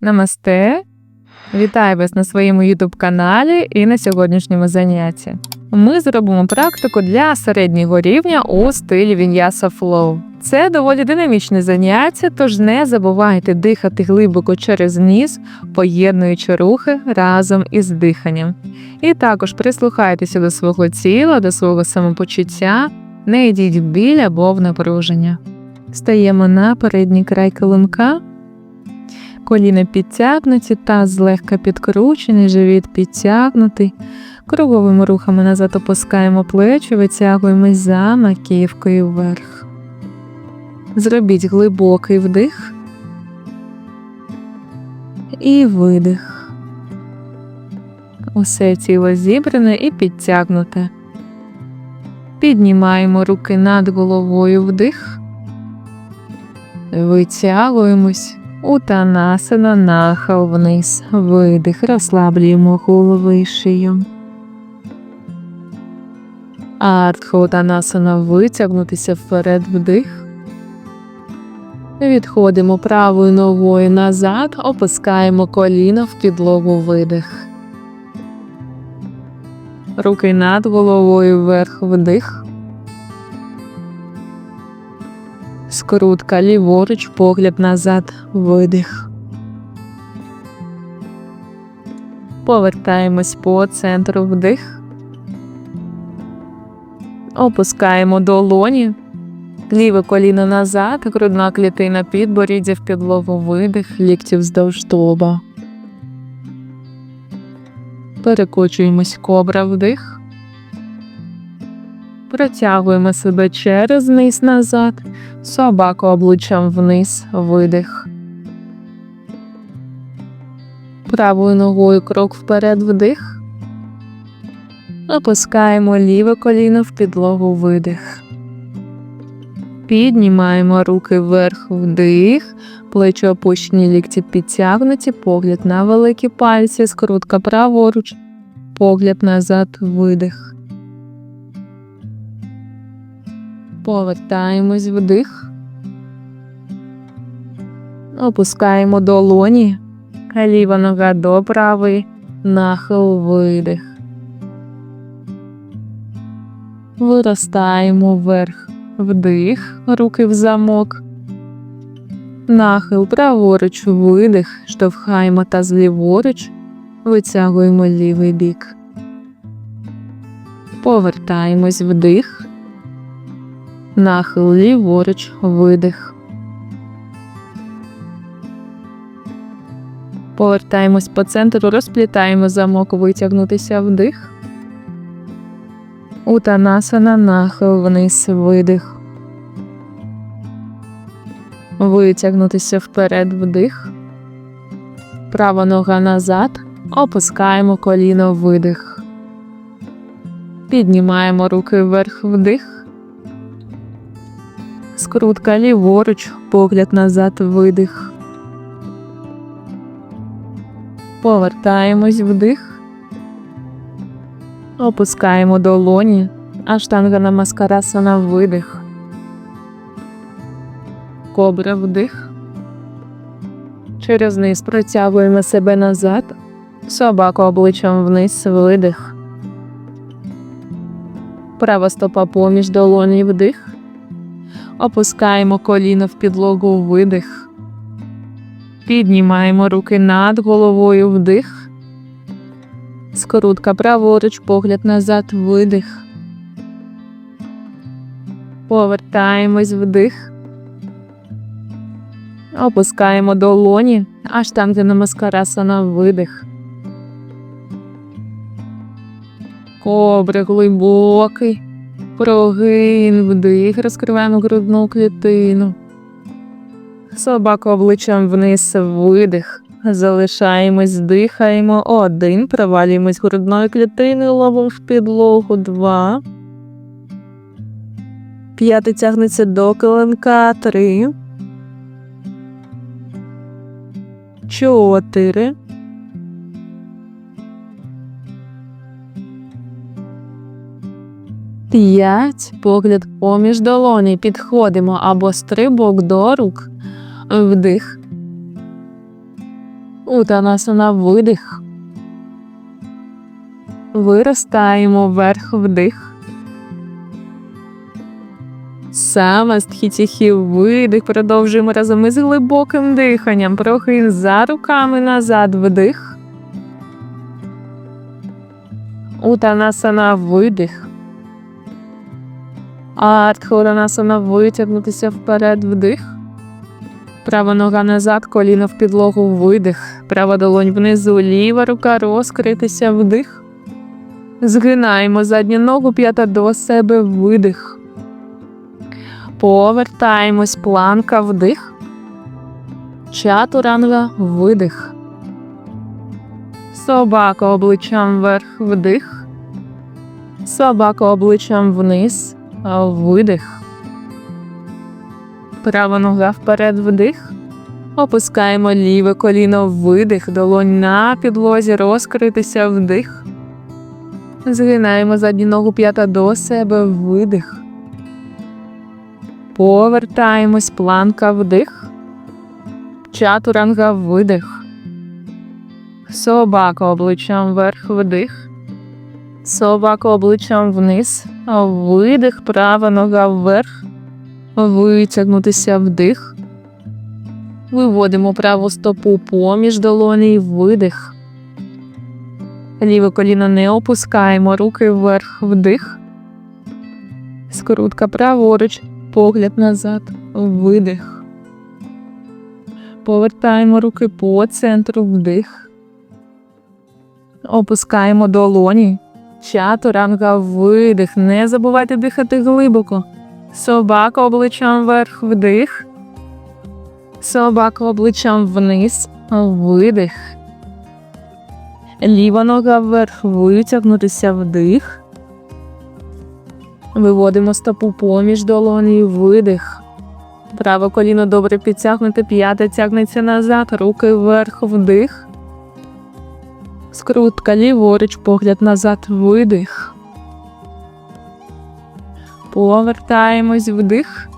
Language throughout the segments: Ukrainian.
Намасте! Вітаю вас на своєму YouTube каналі і на сьогоднішньому занятті. Ми зробимо практику для середнього рівня у стилі Vinyasa Flow. Це доволі динамічне заняття, тож не забувайте дихати глибоко через ніс, поєднуючи рухи разом із диханням. І також прислухайтеся до свого тіла, до свого самопочуття, не йдіть в біль або в напруження. Стаємо на передній край килимка. Коліна підтягнуті, таз злегка підкручений, живіт підтягнутий. Круговими рухами назад опускаємо плечі, витягуємось за маківкою вверх. Зробіть глибокий вдих і видих. Усе тіло зібране і підтягнуте. Піднімаємо руки над головою вдих. Витягуємось. Утанасана нахил вниз. Видих. Розслаблюємо голову і шию. Артхаутанасана витягнутися вперед вдих. Відходимо правою ногою назад, опускаємо коліно в підлогу видих. Руки над головою вверх вдих. Скрутка ліворуч, погляд назад, видих. Повертаємось по центру вдих. Опускаємо долоні. Ліве коліно назад, грудна клітина підборіддя в підлогу видих, лікті вздовж тоба. Перекочуємось кобра вдих. Протягуємо себе через низ назад, собаку обличчям вниз, видих. Правою ногою крок вперед вдих. Опускаємо ліве коліно в підлогу видих. Піднімаємо руки вверх вдих, плечі опущені лікті підтягнуті, погляд на великі пальці, скрутка праворуч, погляд назад, видих. Повертаємось вдих. Опускаємо долоні. Ліва нога до правої. Нахил видих. Виростаємо вверх. Вдих, руки в замок. Нахил праворуч, видих, штовхаємо таз ліворуч, витягуємо лівий бік. Повертаємось вдих. Нахил ліворуч, видих. Повертаємось по центру, розплітаємо замок, витягнутися вдих. Утанасана, нахил вниз, видих. Витягнутися вперед вдих. Права нога назад. Опускаємо коліно видих. Піднімаємо руки вверх вдих. Скрутка ліворуч, погляд назад, видих. Повертаємось вдих. Опускаємо долоні. Аштанга намаскарасана видих. Кобра вдих. Через низ протягуємо себе назад. Собаку обличчям вниз видих. Права стопа поміж долоні вдих. Опускаємо коліно в підлогу видих. Піднімаємо руки над головою вдих. Скрутка праворуч, погляд назад, видих. Повертаємось вдих. Опускаємо долоні, аж там, де намаскарасана видих. Кобри глибокий. Прогин, вдих, розкриваємо грудну клітину. Собаку обличчям вниз, видих. Залишаємось, дихаємо. Один. Провалюємось грудною клітиною, ловом в підлогу. Два. П'ятий тягнеться до килимка. Три. Чотири. П'ять. Погляд поміж долоні. Підходимо або стрибок до рук. Вдих. Утанасана видих. Виростаємо вверх вдих. Саме стхітіхі видих. Продовжуємо разом із глибоким диханням. Прохин за руками назад вдих. Утанасана видих. Артхуранасана витягнутися вперед вдих. Права нога назад, коліно в підлогу видих. Права долонь внизу, ліва рука розкритися вдих. Згинаємо задню ногу, п'ята до себе видих. Повертаємось, планка вдих. Чатуранга видих. Собака обличчям вверх вдих. Собака обличчям вниз. Видих. Права нога вперед вдих. Опускаємо ліве коліно видих. Долонь на підлозі розкритися вдих. Згинаємо задню ногу п'ята до себе видих. Повертаємось, планка вдих. Чатуранга видих. Собака обличчям вверх вдих. Собака обличчям вниз. Видих, права нога вверх. Витягнутися вдих. Виводимо праву стопу поміж долоні і видих. Ліве коліно не опускаємо, руки вверх вдих. Скрутка праворуч, погляд назад, видих. Повертаємо руки по центру вдих. Опускаємо долоні. Чатуранга видих. Не забувайте дихати глибоко. Собака обличчям вверх вдих. Собака обличчям вниз. Видих. Ліва нога вверх витягнутися вдих. Виводимо стопу поміж долоні. Видих. Праве коліно добре підтягнуте, п'яте тягнеться назад, руки вверх вдих. Скрутка ліворуч, погляд назад, видих. Повертаємось вдих.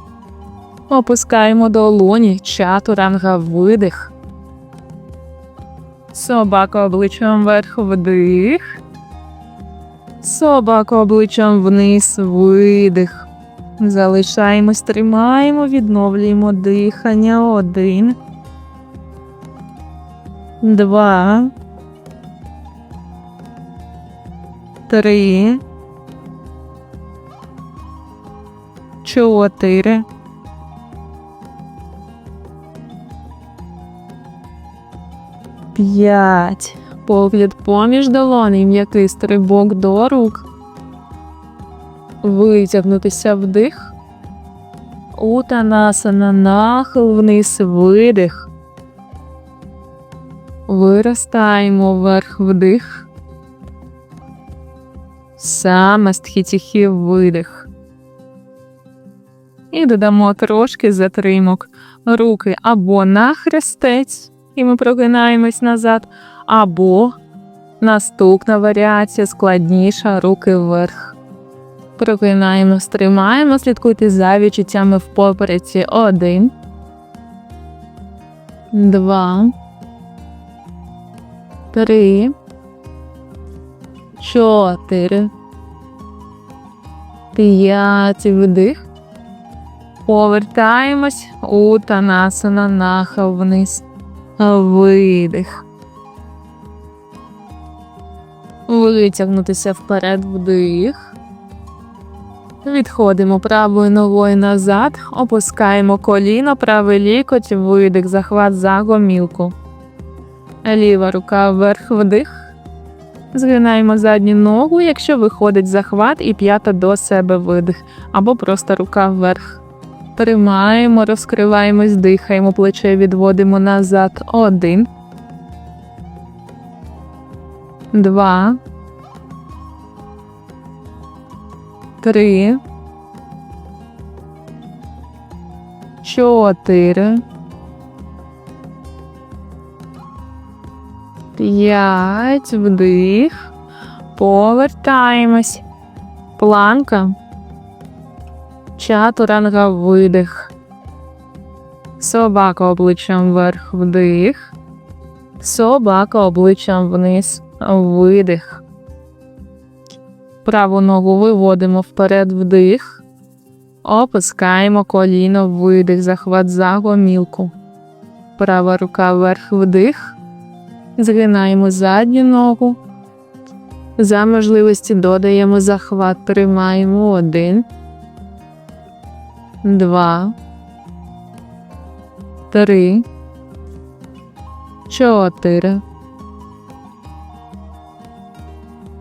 Опускаємо долоні, чатуранга видих. Собака обличчям вверх вдих. Собака обличчям вниз видих. Залишаємось, тримаємо, відновлюємо дихання. Один. Два. Три. Чотири. П'ять. Погляд поміж долоні, м'який стрибок до рук. Витягнутися вдих. Утанасана нахил вниз видих. Виростаємо вверх вдих. Саме стхітіхі видих. І додамо трошки затримок. Руки або на хрестець, і ми прогинаємось назад, або наступна варіація складніша, руки вверх. Прогинаємо, стримаємо, слідкуйте за відчуттями в попереці. Один. Два. Три. Чотири. П'ять. Вдих. Повертаємось. Утанасана, нахил вниз. Видих. Витягнутися вперед вдих. Відходимо правою ногою назад, опускаємо коліно, правий лікоть, видих, захват за гомілку. Ліва рука вверх вдих. Згинаємо задню ногу, якщо виходить захват, і п'ята до себе видих, або просто рука вверх. Тримаємо, розкриваємось, дихаємо, плече відводимо назад. Один. Два. Три. Чотири. П'ять. Вдих. Повертаємось. Планка. Чатуранга видих. Собака обличчям вверх вдих. Собака обличчям вниз видих. Праву ногу виводимо вперед вдих. Опускаємо коліно видих, захват за гомілку. Права рука вверх вдих. Згинаємо задню ногу. За можливості додаємо захват. Тримаємо один. Два. Три. Чотири.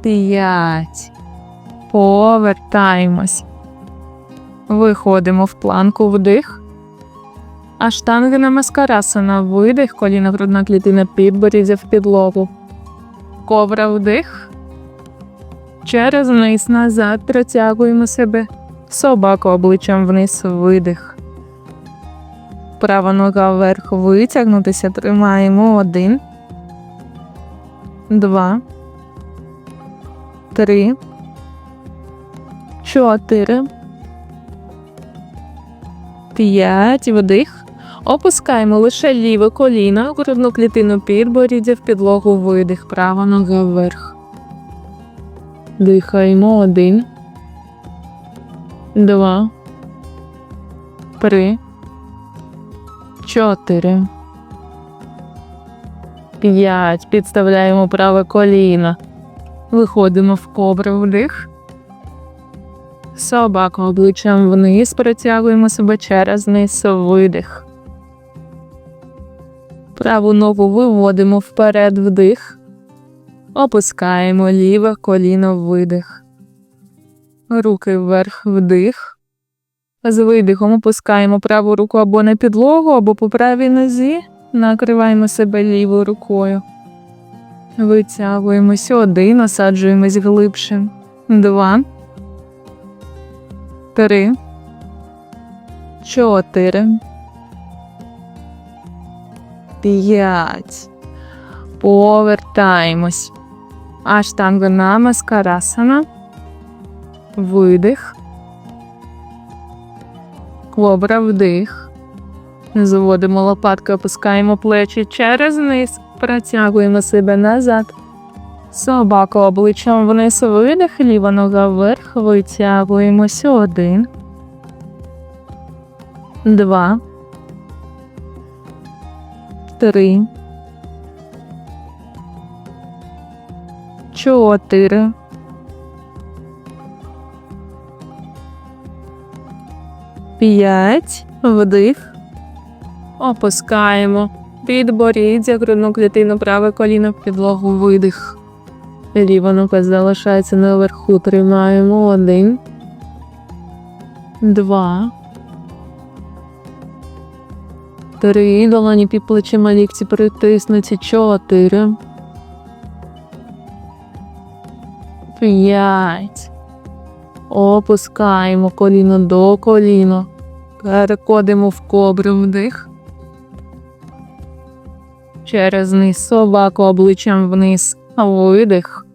П'ять. Повертаємось. Виходимо в планку вдих. Аштангена маскарасана видих, коліна грудна клітина підборіддя в підлогу. Ковра вдих. Через низ назад протягуємо себе. Собаку обличчям вниз видих. Права нога вверх витягнутися. Тримаємо один. Два. Три. Чотири. П'ять. Вдих. Опускаємо лише ліве коліно, грудну клітину підборіддя в підлогу видих. Права нога вверх. Дихаємо один. Два. Три. Чотири. П'ять. Підставляємо праве коліно. Виходимо в кобру вдих. Собака обличчям вниз протягуємо себе через низ видих. Праву ногу виводимо вперед вдих. Опускаємо ліве коліно видих. Руки вверх вдих. З видихом опускаємо праву руку або на підлогу, або по правій нозі. Накриваємо себе лівою рукою. Витягуємося один, осаджуємось глибше. Два. Три. Чотири. П'ять. Повертаємось. Аштанга намаскарасана. Видих. Кобра вдих. Заводимо лопатки, опускаємо плечі через низ. Протягуємо себе назад. Собака обличчям вниз видих, ліва нога вверх. Витягуємося. Один. Два. Три. Чотири. П'ять. Вдих. Опускаємо. Підборіддя, грудну клітину, праве коліно в підлогу видих. Ліва нога залишається наверху. Тримаємо один. Два. Три. Долоні під плечима лікті притиснуті. Чотири. П'ять. Опускаємо коліно до коліна. Переходимо в кобру вдих. Через низ собаку обличчям вниз. Видих.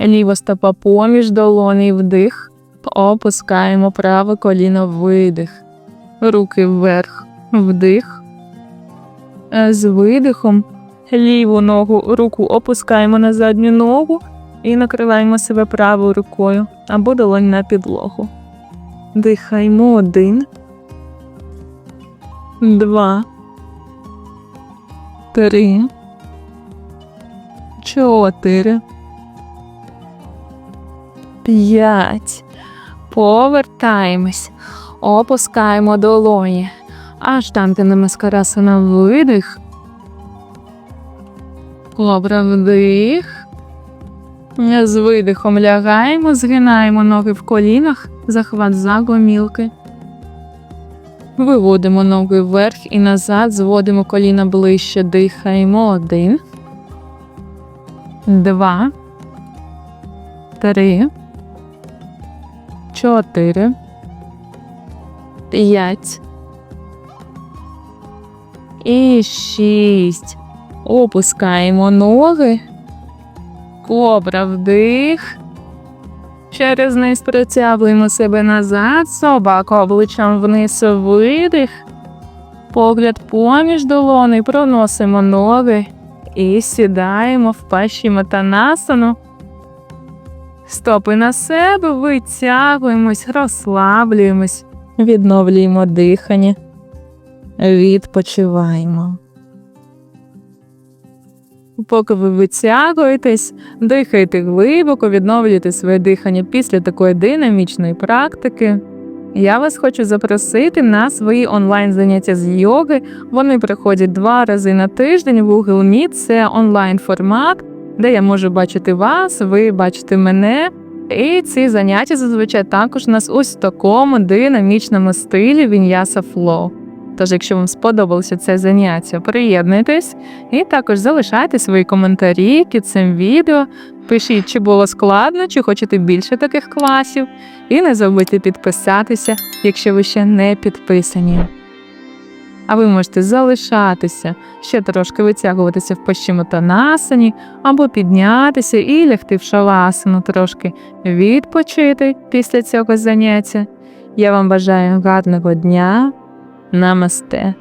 Ліва стопа поміж долоні вдих. Опускаємо праве коліно видих. Руки вверх. Вдих. З видихом ліву ногу руку опускаємо на задню ногу і накриваємо себе правою рукою або долонь на підлогу. Дихаємо один. Два. Три. Чотири. П'ять. Повертаємось. Опускаємо долоні. Аж там ти намаскарасана видих. Кобра вдих. З видихом лягаємо, згинаємо ноги в колінах, захват за гомілки. Виводимо ноги вверх і назад, зводимо коліна ближче, дихаємо. Один. Два. Три. Чотири. П'ять. І шість. Опускаємо ноги. Кобра вдих. Через низ притягуємо себе назад, собаку обличчям вниз видих. Погляд поміж долоней, проносимо ноги і сідаємо в пащі пащіматанасану. Стопи на себе, витягуємось, розслаблюємось, відновлюємо дихання, відпочиваємо. Поки ви витягуєтесь, дихайте глибоко, відновлюйте своє дихання після такої динамічної практики. Я вас хочу запросити на свої онлайн заняття з йоги. Вони приходять два рази на тиждень в Google Meet. Це онлайн формат, де я можу бачити вас, ви бачите мене. І ці заняття зазвичай також у нас ось в такому динамічному стилі Віньяса Flow. Тож, якщо вам сподобалося це заняття, приєднуйтесь і також залишайте свої коментарі під цим відео. Пишіть, чи було складно, чи хочете більше таких класів. І не забудьте підписатися, якщо ви ще не підписані. А ви можете залишатися, ще трошки витягуватися в пащимотанасані, або піднятися і лягти в шавасану, трошки відпочити після цього заняття. Я вам бажаю гарного дня. Намасте.